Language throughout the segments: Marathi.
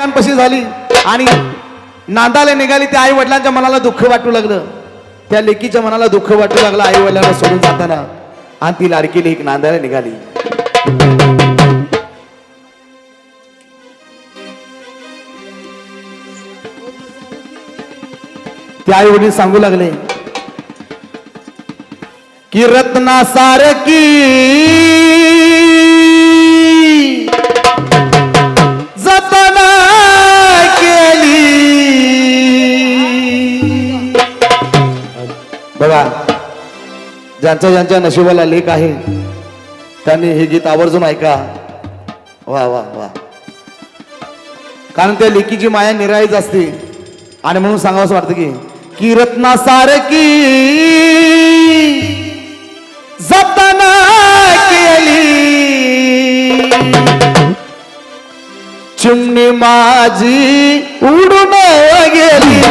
वडिलांपाशी झाली. आणि नांदाला निघाली त्या आई वडिलांच्या मनाला दुःख वाटू लागलं. त्या लेकीच्या मनाला दुःख वाटू लागलं आई वडिलांना सोडून जाताना. आणि ती लाडकी लेक नांदायला निघाली. ते आई वडील सांगू लागले की रत्ना सारकी ज्यांच्या ज्यांच्या नशिबाला लेख आहे त्यांनी हे गीत आवर्जून ऐका. वा वा वा. कारण त्या लेकीची माया निराळीच असते. आणि म्हणून सांगावं वाटतं की की रत्ना सारखी जतना केली. चिमणी माझी उडून गेली.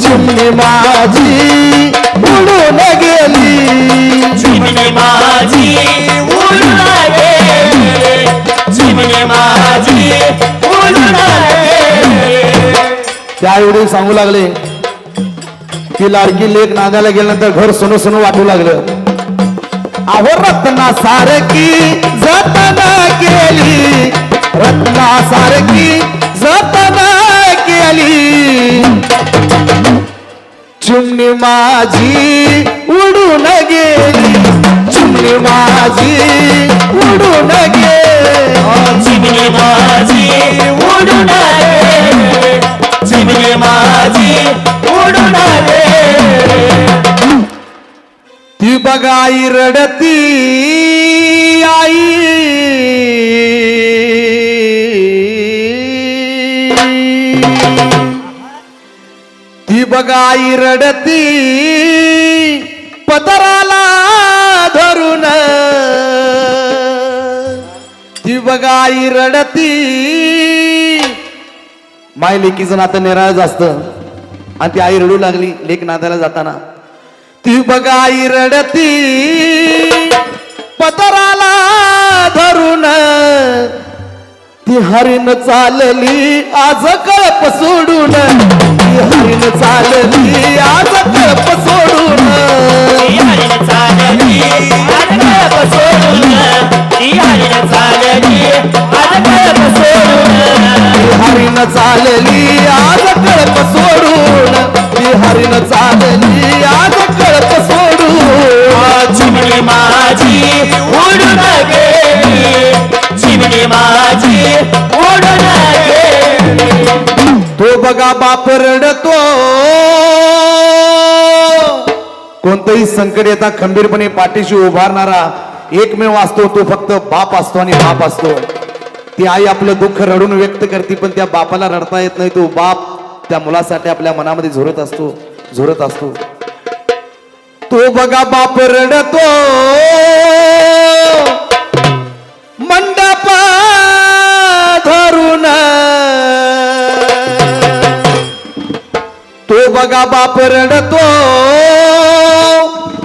चिमणी माझी उडून गेली. त्यावेळी सांगू लागले की लाडकी लेख नांदायला गेल्यानंतर घर सोनं सोनं वाटू लागलं. अहो रत्ना सारखी जतना केली. रत्ना सारखी जतना केली. चुमणी माझी उडून गेली. चुमणी माझी उडून गेली. चिमणी माझी उडून गेली. चिमणी माझी उडून गेली ती बघाई रडती आई. ती बघाई रडती पदराला धरून. ती बघाई रडती माय लेकीचं नातं निराळच असतं. आणि ती आई रडू लागली लेख नात्याला जाताना. ती बघाई रडती पदराला धरून. ती हरिण चालली आज कळप सोडून. ती हरिण चालली आज कळप सोडून. बघा बाप रडतो. कोणतंही संकट येता खंबीरपणे पाठीशी उभारणारा एकमेव असतो तो फक्त बाप असतो आणि बाप असतो. ती आई आपलं दुःख रडून व्यक्त करते पण त्या बापाला रडता येत नाही. तो बाप त्या मुलासाठी आपल्या मनामध्ये झुरत असतो झुरत असतो. तो बघा बाप रडतो. मंडप धरून बघा बाप रडतो.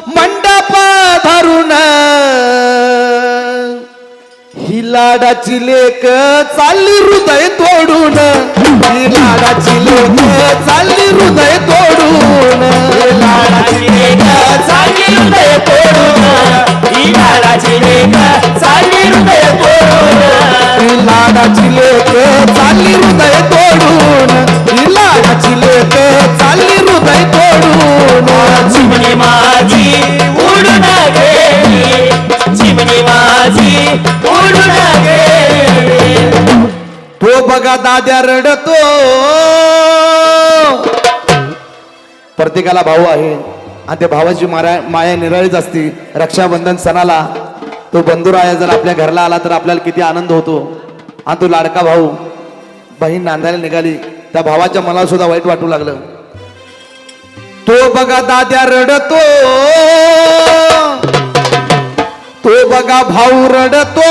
मंडप धरून. ही लाडाची लेक चालली हृदय तोडून. ही लाडाची लेक चालली हृदय तोडून. लाडाची लाडाची लेक चालली हृदय तोडून. ही लाडाची लेक चालली हृदय तोडून. ही लाडाची लेक चालली हृदय का दाद्या रडतो. प्रत्येकाला भाऊ आहे. आणि त्या भावाची माया माया निराळीच असती. रक्षाबंधन सणाला तो बंधुराया जर आपल्या घरला आला तर आपल्याला किती आनंद होतो. आणि तो लाडका भाऊ बहीण नांदायला निघाली त्या भावाच्या मनाला सुद्धा वाईट वाटू लागलं. तो बघा दाद्या रडतो. तो बघा भाऊ रडतो.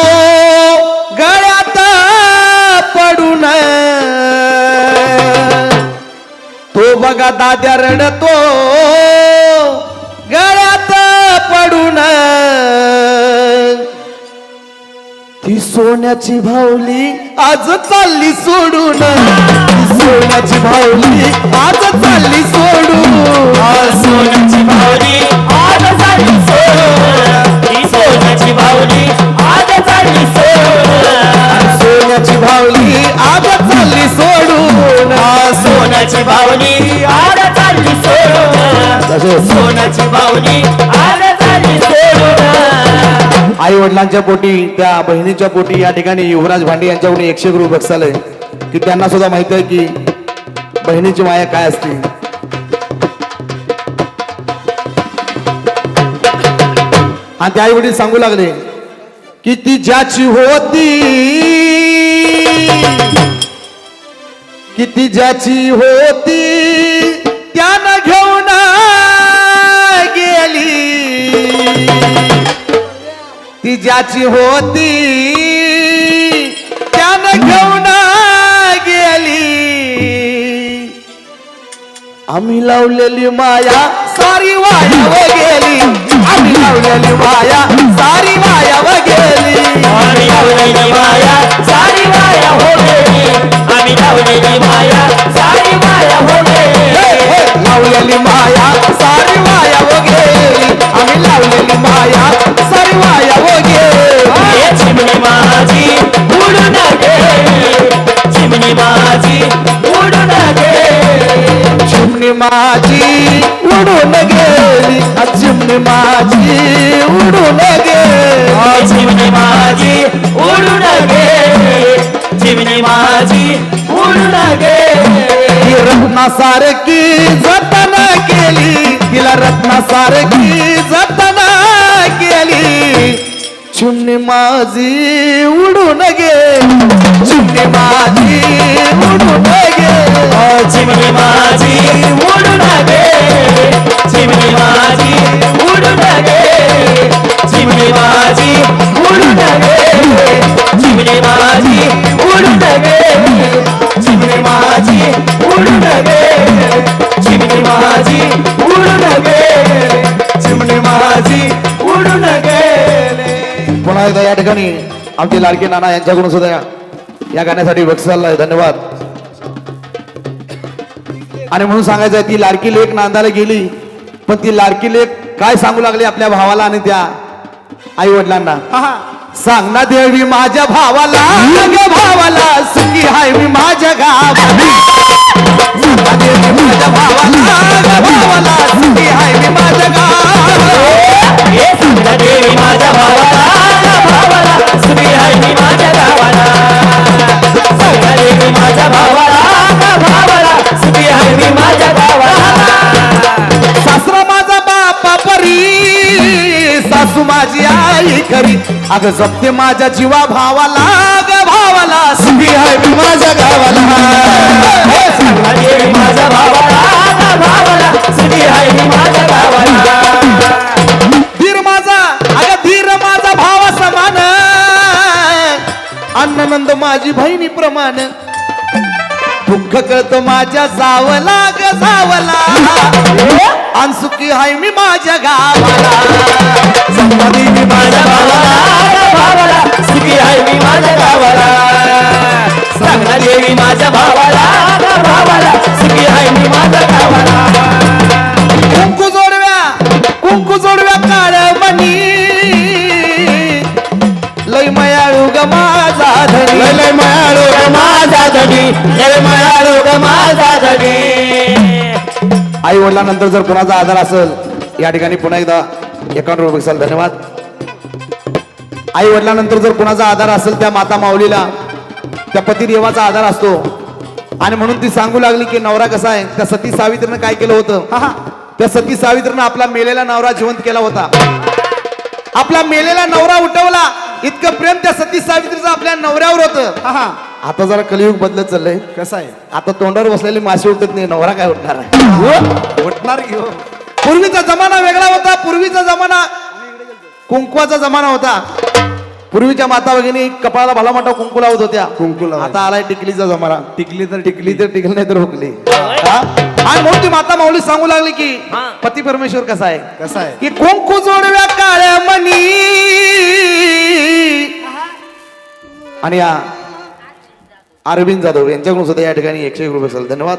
गळ्यात पडून तो बघा दाद्या रडतो गळ्यात पडून. ती सोन्याची भावली आज चालली सोडून. सोन्याची भावली आज चालली सोडून. सोन्याची भावली आज झाली सोड आज चालली सोडून. सोन्याची भावली आज झाली सोड तसेच सोन्याची भावली आज झाली सोड आई वडिलांच्या पोटी त्या बहिणीच्या पोटी या ठिकाणी युवराज भांडे यांच्याकडून एकशे रुपये बक्षालय की त्यांना सुद्धा माहीत आहे की बहिणीची माया काय असते. आणि ते आई वडील सांगू लागले की ती ज्याची होती की ज्याची होती त्यानं घेऊन गेली. ती ज्याची होती त्यानं घेऊन गेली. आम्ही लावलेली माया सारी वाया गेली. आम्ही लावलेली माया सारी वायाव गेली आम्ही लावलेली माया सारी माया हो गेली आम्ही लावलेली माया सारी माया हो गेली लावलेली माया सारी वायाव गेली आम्ही लावलेली माया सारी गेली हे चिमणी माझी उडून गेली. चिमणी माझी उडून गेली. चिमणी माझी माझी उडून गेली. चिमणी माझी उडून ती रत्नासारखी जतन केली. तिला रत्नासारखी जतन केली. चिमणी माझी उडून गेली. चिमणी माझी उडून गेली. चिमणी माझी एकदा या ठिकाणी आमचे लाडके नाना यांच्याकडून सुद्धा या गाण्यासाठी बक्षाला धन्यवाद. आणि म्हणून सांगायचं आहे ती लाडकी लेख नांदायला गेली पण ती लाडकी लेख काय सांगू लागली आपल्या भावाला आणि त्या आई वडिलांना सांग ना देवी माझ्या भावाला भावाला सुखी हाय मी माझ्या गावाला. अगं खरी जपते माझ्या जीवा भावाला ग भावाला. सुखी आहे मी माझ्या गावाला. माझ्या भावाला भावाला. सुखी आहे मी माझ्या गावाला. धीर माझा अगं धीर माझा भावा समान अन्ननंद माझी बहिणी प्रमाण दुःख कळत माझ्या जावला ग जावला अन सुखी हाय मी माझ्या गावाला. संपदी मी माझ्या भावाला भावाला सुखी आहे मी माझ्या गावाला. आई वडिलांनंतर जर कोणाचा आधार असेल या ठिकाणी पुन्हा एकदा एकावन्न रुपये धन्यवाद. आई वडिलांनंतर जर कोणाचा आधार असेल त्या माता माऊलीला त्या पती देवाचा आधार असतो आणि म्हणून ती सांगू लागली की नवरा कसा आहे? त्या सती सावित्रीनं काय केलं होतं? त्या सती सावित्रीनं आपला मेलेला नवरा जिवंत केला होता. आपला मेलेला नवरा उठवला इतकं प्रेम त्या सती सावित्रीचं आपल्या नवऱ्यावर होतं. आता जरा कलियुग बदलत चाललंय. कसं आहे? आता तोंडावर बसलेली माशी उठत नाही नवरा काय उठणार आहे? उठणार घेऊ पूर्वीचा जमाना वेगळा होता पूर्वीचा जमाना कुंकवाचा जमाना होता. पूर्वीच्या माता भगिनी कपाळाला भला मोठा कुंकू लावत होत्या. कुंकू लावायचे. आता आलाय टिकलीचा जमाना. टिकली तर टिकली. तर टिकली नाही तर हुकली हा? आणि म्हणून ती माता माऊली सांगू लागली की पती परमेश्वर कसा आहे? कसं आहे? की कुंकू जोडव्या काळ्या मनी. आणि या अरविंद जाधव यांच्याकडून सुद्धा या ठिकाणी एकशे एक रुपये असेल धन्यवाद.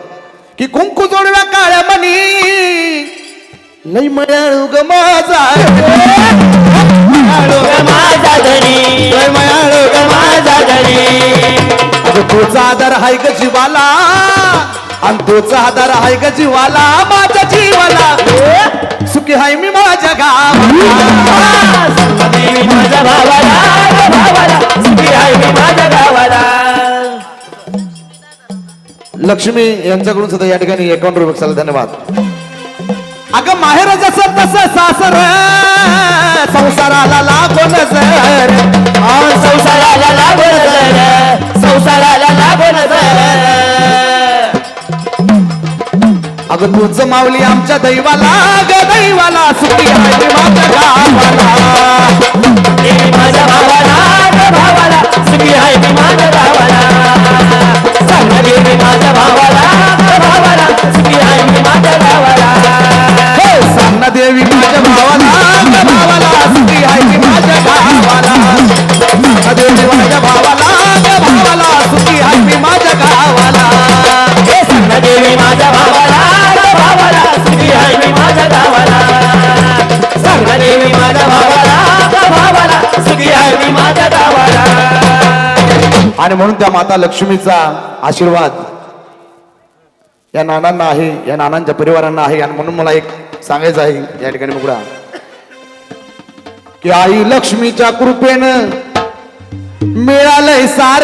की कुंकू जोडव्या काळ्या मनी लई मयाळू ग माझा मयाळू माझा धनी लय मयाळू ग माझा धनी तोचा आधार हाय ग जीवाला. आणि तोचा आधार हाय ग जीवाला. माझ्या जीवाला. सुखी हाय मी माझ्या गावाला. लक्ष्मी यांच्याकडून सुद्धा या ठिकाणी एकावन्न रुपये असेल धन्यवाद. अगं माहेर जसं तसं सासर संसाराला लागून सर संसाराला लागून सर संसाराला लागून सर अगं तुझं माऊली आमच्या दैवाला ग दैवाला सुखी हाय माझ्या गावाला. माझ्या भावाला भावाला. माझ्या भावाला भावाला सुखी आहे मी माझ्या देवी माझ्या भावाला भावाला सुखी मी माझ्या देवी माझ्या भावाला भावाला सुखी मी माझ्या गावाला हे देवी माझ्या भावाला भावाला सुखी आहे मी माझ्या गावाला देवी माझ्या भावाला भावाला सुखी आहे मी माझ्या गावाला आणि म्हणून त्या माता लक्ष्मीचा आशीर्वाद या नानांना आहे या नानांच्या परिवारांना आहे आणि म्हणून मला एक सांगायचं आहे या ठिकाणी मुगडा की आई लक्ष्मीच्या कृपेनं मिळालंय सार.